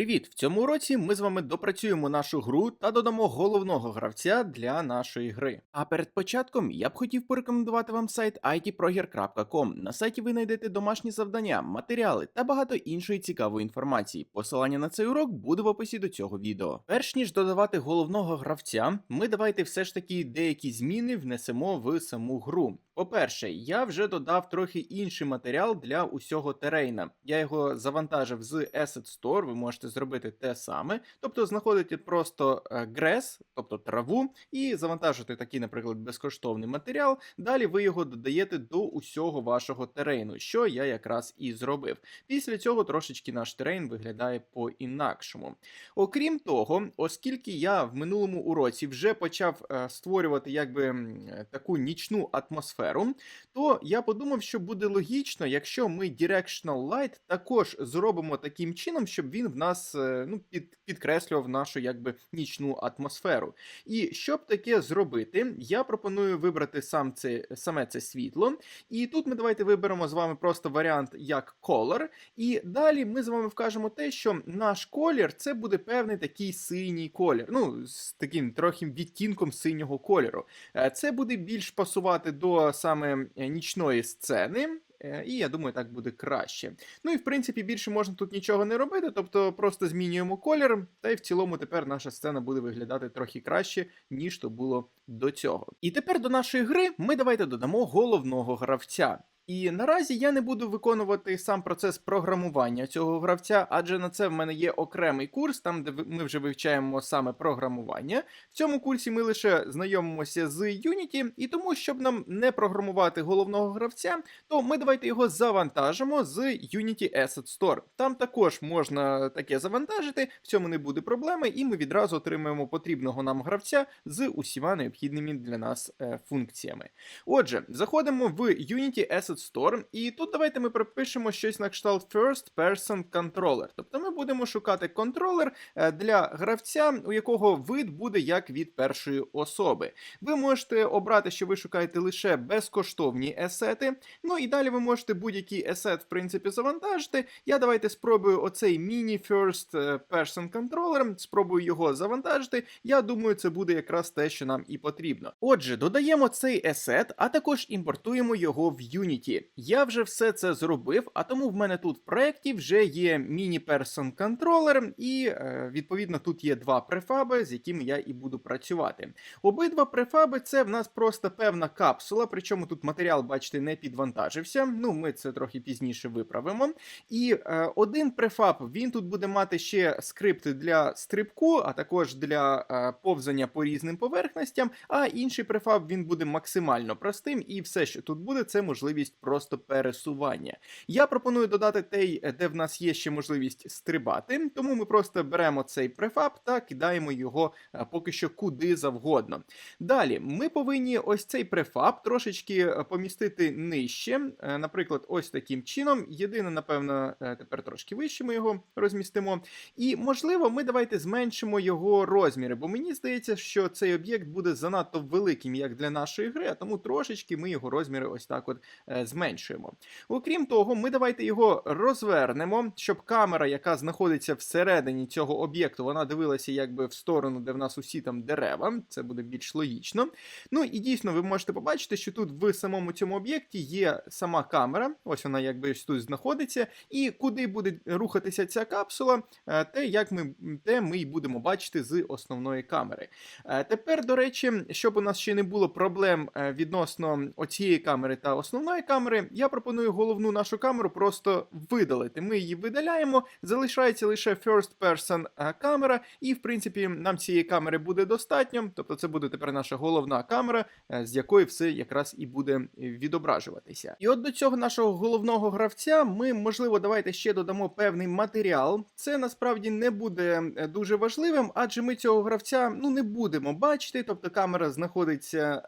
Привіт! В цьому уроці ми з вами допрацюємо нашу гру та додамо головного гравця для нашої гри. А перед початком я б хотів порекомендувати вам сайт itproger.com. На сайті ви знайдете домашні завдання, матеріали та багато іншої цікавої інформації. Посилання на цей урок буде в описі до цього відео. Перш ніж додавати головного гравця, ми давайте все ж таки деякі зміни внесемо в саму гру. По-перше, я вже додав трохи інший матеріал для усього терейна. Я його завантажив з Asset Store, ви можете зробити те саме. Тобто знаходите просто е, грес, тобто траву, і завантажити такий, наприклад, безкоштовний матеріал. Далі ви його додаєте до усього вашого терейну, що я якраз і зробив. Після цього трошечки наш терейн виглядає по-інакшому. Окрім того, оскільки я в минулому уроці вже почав е, створювати якби таку нічну атмосферу, то я подумав, що буде логічно, якщо ми Directional Light також зробимо таким чином, щоб він в нас е, ну, під, підкреслював нашу якби нічну атмосферу. І щоб таке зробити, я пропоную вибрати сам це, саме це світло. І тут ми давайте виберемо з вами просто варіант як color. І далі ми з вами вкажемо те, що наш колір це буде певний такий синій колір. Ну, з таким трохи відтінком синього кольору. Е, Це буде більш пасувати до саме е, нічної сцени. е, І я думаю, так буде краще. Ну і в принципі більше можна тут нічого не робити, тобто просто змінюємо колір, та й в цілому тепер наша сцена буде виглядати трохи краще, ніж то було до цього. І тепер до нашої гри ми давайте додамо головного гравця. І наразі я не буду виконувати сам процес програмування цього гравця, адже на це в мене є окремий курс, там де ми вже вивчаємо саме програмування. В цьому курсі ми лише знайомимося з Unity, і тому, щоб нам не програмувати головного гравця, то ми давайте його завантажимо з Unity Asset Store. Там також можна таке завантажити, в цьому не буде проблеми, і ми відразу отримаємо потрібного нам гравця з усіма необхідними для нас е, функціями. Отже, заходимо в Unity Asset Store, і тут давайте ми пропишемо щось на кшталт First Person Controller. Тобто ми будемо шукати контролер е, для гравця, у якого вид буде як від першої особи. Ви можете обрати, що ви шукаєте лише безкоштовні есети. Ну і далі ви можете будь-який есет, в принципі, завантажити. Я давайте спробую оцей міні First е, Person Controller, спробую його завантажити. Я думаю, це буде якраз те, що нам і потрібно. Отже, додаємо цей есет, а також імпортуємо його в Unity. Я вже все це зробив, а тому в мене тут в проєкті вже є міні-персон контролер, і е, відповідно тут є два префаби, з якими я і буду працювати. Обидва префаби це в нас просто певна капсула, причому тут матеріал, бачите, не підвантажився. Ну, ми це трохи пізніше виправимо. І е, один префаб він тут буде мати ще скрипт для стрибку, а також для е, повзання по різним поверхностям. А інший префаб він буде максимально простим, і все, що тут буде, це можливість просто пересування. Я пропоную додати той, де в нас є ще можливість стрибати, тому ми просто беремо цей префаб та кидаємо його е, поки що куди завгодно. Далі ми повинні ось цей префаб трошечки е, помістити нижче, е, наприклад, ось таким чином. Єдине, напевно, тепер трошки вище ми його розмістимо. І можливо, ми давайте зменшимо його розміри, бо мені здається, що цей об'єкт буде занадто великим як для нашої гри, а тому трошечки ми його розміри ось так от зменшуємо. Окрім того, ми давайте його розвернемо, щоб камера, яка знаходиться всередині цього об'єкту, вона дивилася якби в сторону, де в нас усі там дерева. Це буде більш логічно. Ну і дійсно, ви можете побачити, що тут в самому цьому об'єкті є сама камера, ось вона якби ось тут знаходиться, і куди буде рухатися ця капсула, е, те, як ми те ми й будемо бачити з основної камери. Е, Тепер, до речі, щоб у нас ще не було проблем е, відносно оцієї камери та основної камери, я пропоную головну нашу камеру просто видалити. Ми її видаляємо, залишається лише first person е, камера, і в принципі нам цієї камери буде достатньо. Тобто, це буде тепер наша головна камера, е, з якої все якраз і буде відображуватися. І от до цього нашого головного гравця ми, можливо, давайте ще додамо певний матеріал. Це насправді не буде е, дуже важливим, адже ми цього гравця ну не будемо бачити. Тобто камера знаходиться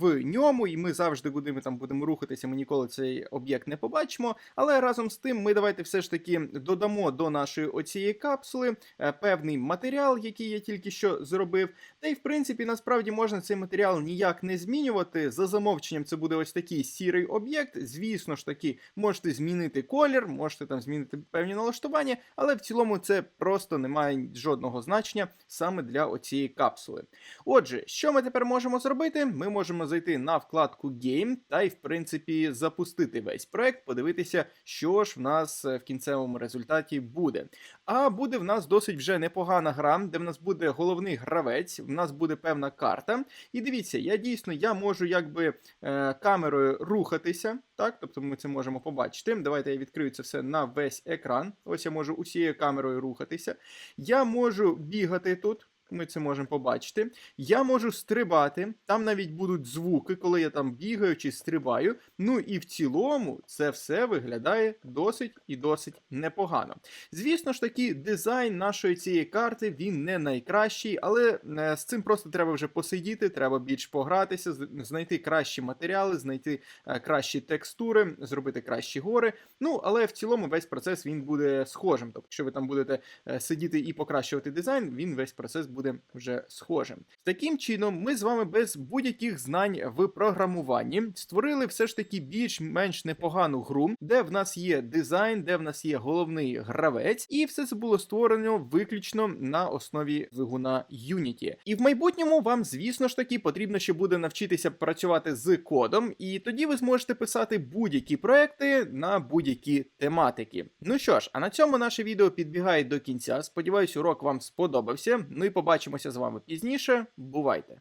в ньому, і ми завжди, куди ми там будемо рухатися, ніколи цей об'єкт не побачимо. Але разом з тим, ми давайте все ж таки додамо до нашої оцієї капсули е, певний матеріал, який я тільки що зробив. Та й в принципі, насправді можна цей матеріал ніяк не змінювати. За замовченням, це буде ось такий сірий об'єкт. Звісно ж таки, можете змінити колір, можете там змінити певні налаштування, але в цілому це просто не має жодного значення саме для оцієї капсули. Отже, що ми тепер можемо зробити? Ми можемо зайти на вкладку Game та й, в принципі, запустити весь проект, подивитися, що ж в нас е, в кінцевому результаті буде. А буде в нас досить вже непогана гра, де в нас буде головний гравець, в нас буде певна карта. І дивіться, я дійсно я можу якби е, камерою рухатися. Так, тобто ми це можемо побачити. Давайте я відкрию це все на весь екран. Ось я можу усією камерою рухатися. Я можу бігати тут. Ми це можемо побачити. Я можу стрибати, там навіть будуть звуки, коли я там бігаю чи стрибаю. Ну і в цілому це все виглядає досить і досить непогано. Звісно ж таки, дизайн нашої цієї карти він не найкращий, але е, з цим просто треба вже посидіти, треба більш погратися, знайти кращі матеріали, знайти е, кращі текстури, зробити кращі гори. Ну, але в цілому весь процес він буде схожим. Тобто, якщо ви там будете е, сидіти і покращувати дизайн, він весь процес буде вже схожим. Таким чином, ми з вами без будь-яких знань в програмуванні створили все ж таки більш-менш непогану гру, де в нас є дизайн, де в нас є головний гравець, і все це було створено виключно на основі двигуна Unity. І в майбутньому вам, звісно ж таки, потрібно ще буде навчитися працювати з кодом, і тоді ви зможете писати будь-які проекти на будь-які тематики. Ну що ж, а на цьому наше відео підбігає до кінця. Сподіваюсь, урок вам сподобався. Ну і побачимося з вами пізніше. Бувайте!